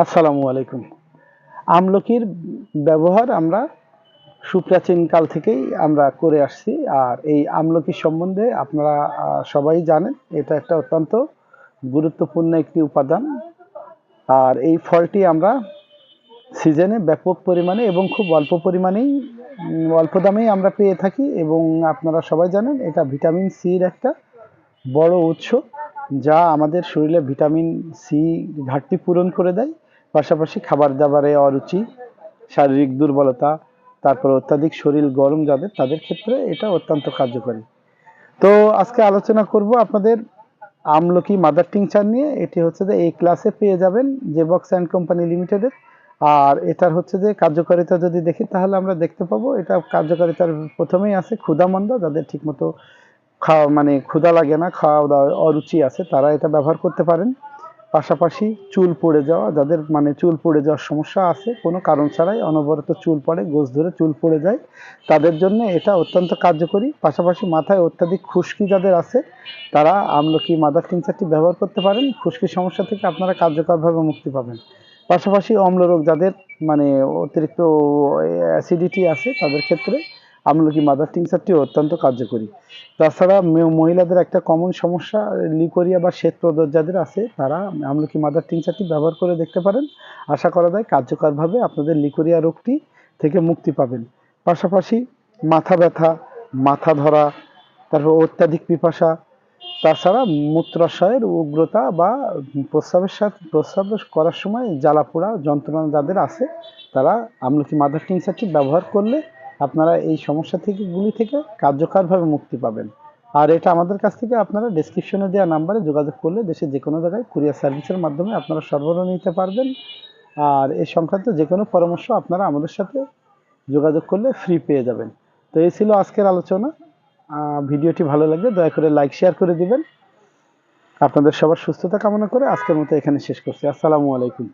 আসসালামু আলাইকুম। আমলকির ব্যবহার আমরা সুপ্রাচীন কাল থেকেই আমরা করে আসছি, আর এই আমলকি সম্বন্ধে আপনারা সবাই জানেন, এটা একটা অত্যন্ত গুরুত্বপূর্ণ একটি উপাদান। আর এই ফলটি আমরা সিজনে ব্যাপক পরিমাণে এবং খুব অল্প পরিমাণেই অল্প দামেই আমরা পেয়ে থাকি এবং আপনারা সবাই জানেন, এটা ভিটামিন সির একটা বড় উৎস। যা আমাদের শরীরে ভিটামিন সি ঘাটতি পূরণ করে দেয়, পাশাপাশি খাবার দাবারে অরুচি, শারীরিক দুর্বলতা, তারপর অত্যাধিক শরীর গরম যাদের, তাদের ক্ষেত্রে এটা অত্যন্ত কার্যকরী। তো আজকে আলোচনা করব আপনাদের আমলকি মাদার টিংচার নিয়ে। এটি হচ্ছে যে এই ক্লাসে পেয়ে যাবেন যে বক্স অ্যান্ড কোম্পানি লিমিটেডের। আর এটার হচ্ছে যে কার্যকারিতা যদি দেখি, তাহলে আমরা দেখতে পাবো এটা কার্যকারিতার প্রথমেই আছে ক্ষুধামন্দা যাদের ঠিকমতো খাওয়া মানে ক্ষুধা লাগে না খাওয়া দাওয়া অরুচি আছে, তারা এটা ব্যবহার করতে পারেন। পাশাপাশি চুল পড়ে যাওয়া, যাদের মানে চুল পড়ে যাওয়ার সমস্যা আছে, কোনো কারণ ছাড়াই অনবরত চুল পড়ে, গোছ ধরে চুল পড়ে যায়। তাদের জন্য এটা অত্যন্ত কার্যকরী। পাশাপাশি মাথায় অত্যাধিক খুশকি যাদের আছে, তারা আমলকি, মাদার টিংচারটি ব্যবহার করতে পারেন। খুশকির সমস্যা থেকে আপনারা কার্যকরভাবে মুক্তি পাবেন। পাশাপাশি অম্লরোগ যাদের মানে অতিরিক্ত অ্যাসিডিটি আছে, তাদের ক্ষেত্রে আমলকি মাদার টিংচারটি অত্যন্ত কার্যকরী। তাছাড়া মহিলাদের একটা কমন সমস্যা, লিকোরিয়া বা শ্বেত প্রদর যাদের আছে, তারা আমলকি মাদার টিংচারটি ব্যবহার করে দেখতে পারেন। আশা করা যায় কার্যকরভাবে আপনাদের লিকোরিয়া রোগটি থেকে মুক্তি পাবেন। পাশাপাশি মাথা ব্যথা, মাথা ধরা, তারপর অত্যাধিক পিপাসা, তাছাড়া মূত্রাশয়ের উগ্রতা বা প্রস্রাবের সাথে প্রস্রাব করার সময় জ্বালা পোড়া যন্ত্রণা যাদের আছে, তারা আমলকি মাদার টিংচারটি ব্যবহার করলে আপনারা এই সমস্যা থেকে গুলি থেকে কার্যকরভাবে মুক্তি পাবেন। আর এটা আমাদের কাছ থেকে আপনারা ডেসক্রিপশনে দেওয়া নাম্বারে যোগাযোগ করলে দেশের যে কোনো জায়গায় কুরিয়ার সার্ভিসের মাধ্যমে আপনারা সরবরাহ নিতে পারবেন। আর এই সংক্রান্ত যে কোনো পরামর্শ আপনারা আমাদের সাথে যোগাযোগ করলে ফ্রি পেয়ে যাবেন। তো এই ছিল আজকের আলোচনা। ভিডিওটি ভালো লাগলে দয়া করে লাইক শেয়ার করে দিবেন। আপনাদের সবার সুস্থতা কামনা করে আজকের মতো এখানে শেষ করছি। আসসালামু আলাইকুম।